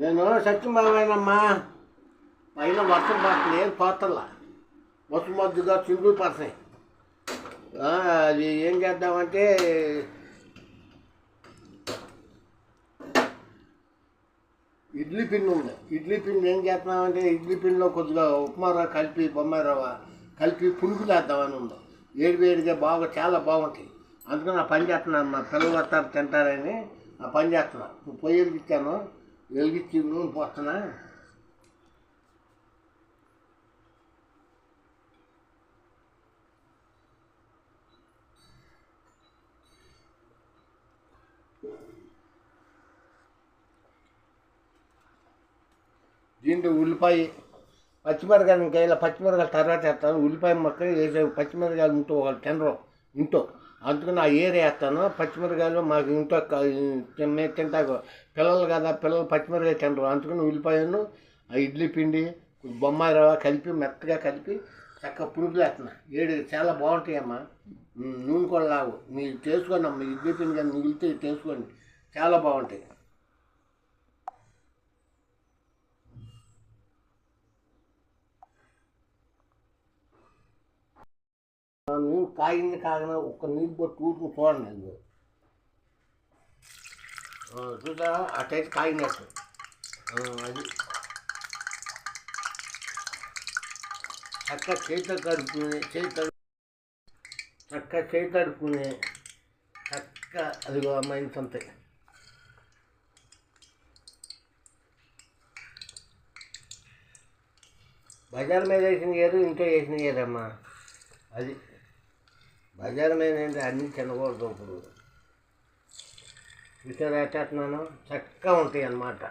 నేను సత్యమావేనమ్మా పైన వర్షం పడుతుంది ఏం పోతల్లా మొత్తం మొద్దుగా చిండ్లు పడుతున్నాయి అది ఏం చేద్దామంటే ఇడ్లీ పిండి ఉంది. ఇడ్లీ పిండి ఏం చేస్తున్నామంటే ఇడ్లీ పిండిలో కొద్దిగా ఉప్మా రవ్వ కలిపి బొమ్మాయి రవ్వ కలిపి పులుకులు చేద్దామని ఉంది. వేడి వేడిగా బాగా చాలా బాగుంటాయి. అందుకని ఆ పని చేస్తున్నాను మా పిల్లలు వస్తారు తింటారని ఆ పని చేస్తున్నాను. ఇప్పుడు ఇచ్చాను వెలిగించి నూనె పోస్తున్నా దీంట్లో ఉల్లిపాయ పచ్చిమిరకాయలు ఇంకా ఇలా పచ్చిమిరకాయలు తర్వాత వేస్తాను. ఉల్లిపాయ మొక్క వేసే పచ్చిమిరకాయలు ఉంటూ వాళ్ళు తినరు. ఇంట్లో అందుకని ఆ ఏరి వేస్తాను. పచ్చిమిరకాయలు మాకు ఇంట్లో మేము తింటాకు. పిల్లలు కదా పిల్లలు పచ్చిమిరకాయ తినరు. అందుకని ఉల్లిపాయను ఆ ఇడ్లీ పిండి బొమ్మాయి రవ్వ కలిపి మెత్తగా కలిపి చక్కగా పురుగులు వేస్తున్నా. ఏడు చాలా బాగుంటాయమ్మా. నూనె కూడా లావు. మీరు చేసుకోండి అమ్మ. ఇడ్లీ పిండి కానీ మిగిలితే చేసుకోండి. చాలా బాగుంటాయి ఆ నూనె కాగింది కాగిన ఒక్క నీళ్ళు పోయి ఊరుకుని చూడండి అది ఆ, చూసారా? అటైతే కాగినట్టు. అది. చక్క చేత కడుపుకుని చేయి తడు చక్క చేయి తడుపుకుని చక్క అదిగో అమ్మాయి సంతే బజార్ మీద వేసిన ఏరు ఇంట్లో వేసిన ఏరమ్మా. అది. బజారమైన అన్ని అన్నీ తినకూడదు ఇప్పుడు. చూసారా ఎట్టేస్తున్నాను చక్కగా ఉంటాయి అన్నమాట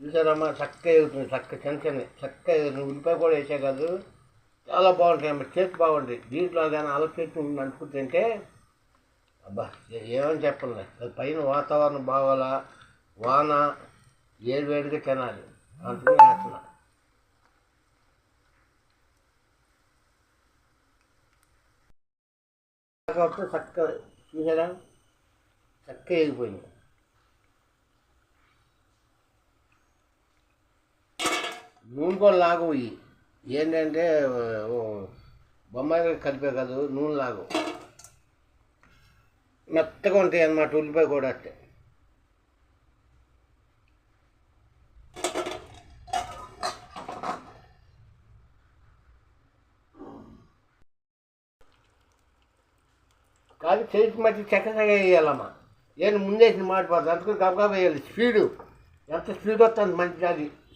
చూసారమ్మా చక్కగా ఎగుతుంది చక్క చిన్న చిన్న చక్కగా ఎగుతుంది ఉల్లిపాయ కూడా వేసే కాదు? చాలా బాగుంటాయి అమ్మ టేస్ట్ బాగుంటాయి. దీంట్లో కానీ అలపెట్టి అనుకుంటుంటే అబ్బా ఏమని చెప్పండి అది పైన వాతావరణం బాగోలా వాన ఏడు వేడిగా తినాలి. అందుకని వేస్తున్నా. కాబట్టి చక్కగా చూసారా? చక్కగా ఎగిపోయింది నూనె కూడా లాగవు ఇవి ఏంటంటే బొమ్మాయి కలిపే కాదు నూనె లాగవు మెత్తగా ఉంటాయి అన్నమాట ఉల్లిపాయ కూడా అట్టే. కాదు చేతికి మధ్య చక్కగా వేయాలమ్మా. ఏం ముందేసి మాడిపోతుంది అందుకని గబగబా వేయాలి. స్పీడు. ఎంత స్పీడ్ వస్తుంది మంచిది అది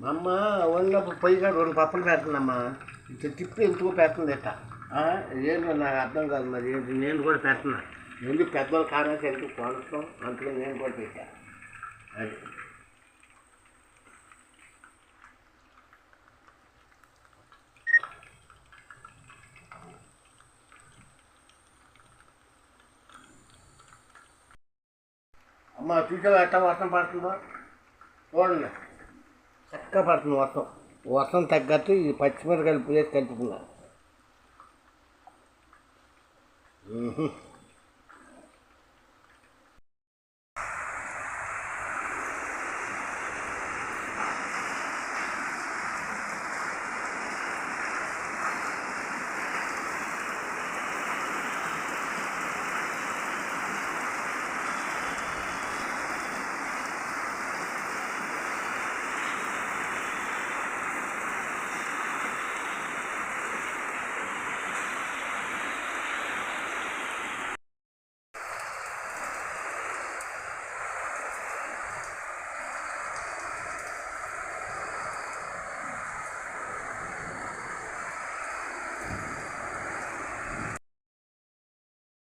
మా అమ్మ వండినప్పుడు పొయ్యిగా కాడ రెండు పప్పులు పెడుతుందమ్మా ఇంత తిప్పి ఎందుకు పెడుతుంది ఇట్ట ఏంటో నాకు అర్థం కాదు మరి ఏంటి నేను కూడా పెడుతున్నా ఎందుకు పెద్దవాళ్ళు కారణం ఎందుకు కొనస్తాం అందుకని నేను కూడా పెట్టా. అది. అమ్మ చూసావు ఎట్ట వర్షం పడుతుందో? చూడండి. చక్కగా పడుతుంది వర్షం. వర్షం తగ్గట్టు ఈ పచ్చిమిరకాయలు పులేసి కలుపుకున్నాను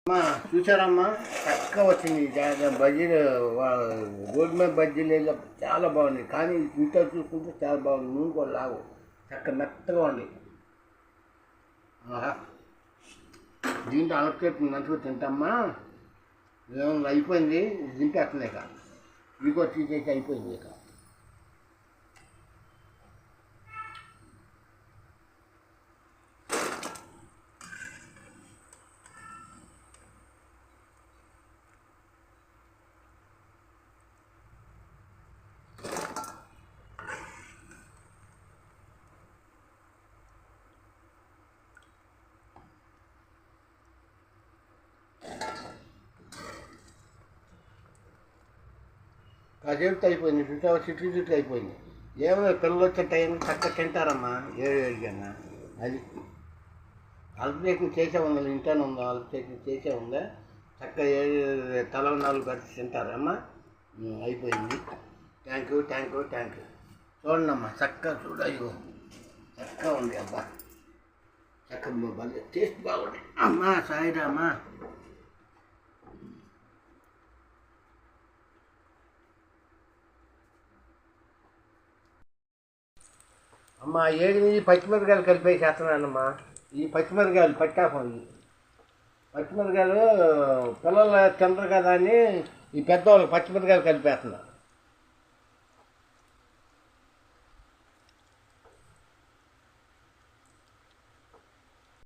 అమ్మా చూసారమ్మా చక్కగా వచ్చింది బజ్జీలు వా- రోడ్డు మీద బజ్జీలు చాలా బాగుంది. కానీ ఇంట్లో చూసుకుంటే చాలా బాగుంది. నూనె కూడా లావు చక్క మెత్తగా ఉంది. ఆహా. దీంట్లో అలక్కేట్ మంచిగా తింటామ్మా. ఏమన్నా అయిపోయింది? తింటే ఇక. ఇంకో తీసేసి అయిపోయింది ఇక. కాసేపు అయిపోయింది చుట్టూ చిట్టు చుట్టూ అయిపోయింది. ఏమైనా పిల్లలు వచ్చే టైం చక్కగా తింటారమ్మా? ఏడు ఏడుకన్నా అది అల్పేషన్ చేసే ఉంది? ఇంటనే ఉందా? అల్పేషన్ చేసే ఉందా? చక్కగా ఏడు తల నాలుగు కట్టి తింటారమ్మా. అయిపోయింది. Thank you thank you thank you చూడండి అమ్మా చక్కగా చూడ అయ్యో. చక్కగా ఉంది అబ్బా. చక్కగా టేస్ట్ బాగుంది. అమ్మా సాయిరామ్మా అమ్మా ఏడు నుంచి పచ్చిమిరకాయలు కలిపేసేస్తున్నానమ్మా ఈ పచ్చిమిరకాయలు పట్టాపం ఇవి పచ్చిమిరకాయలు పిల్లలు తినరు కదా అని ఈ పెద్దవాళ్ళు పచ్చిమిరకాయలు కలిపేస్తున్నారు